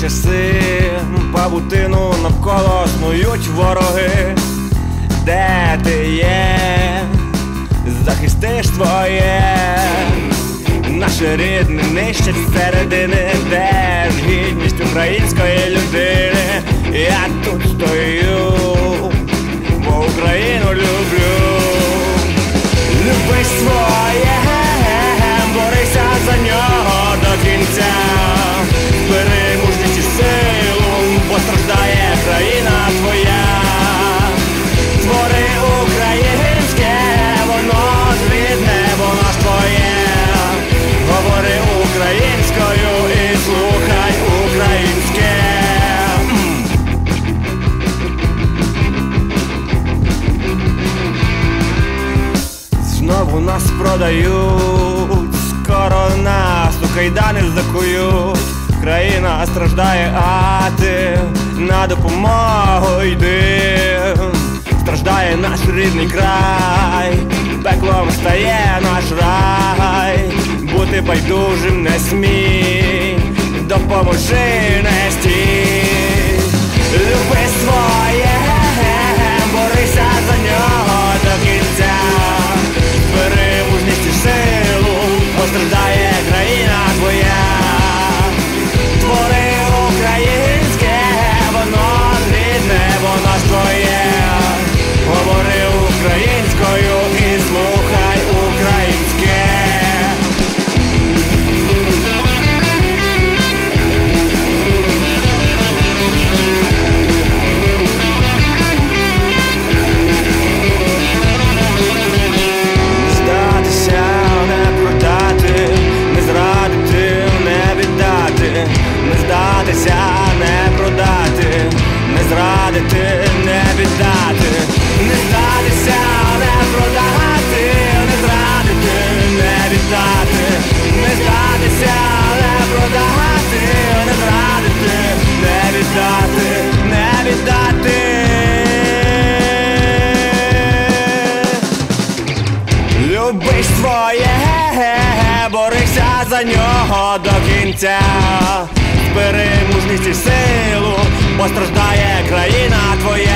часи, павутину навколо снують вороги, де ти є, захистиш твоє, наше рідне нищать середини, де ж гідність української людини. Нас продають, скоро нас у кайдани закують. Країна страждає, а ти на допомогу йди. Страждає наш рідний край, пеклом стає наш рай, бути байдужим не смій, допоможи не зрадити, не віддати, не здатися, не продати, не зрадити, не віддати, не здатися, не продати, не зрадити, не віддати, не віддати. Люби своє, борися за нього до кінця, бери мужність і силу постраждає країна твоя.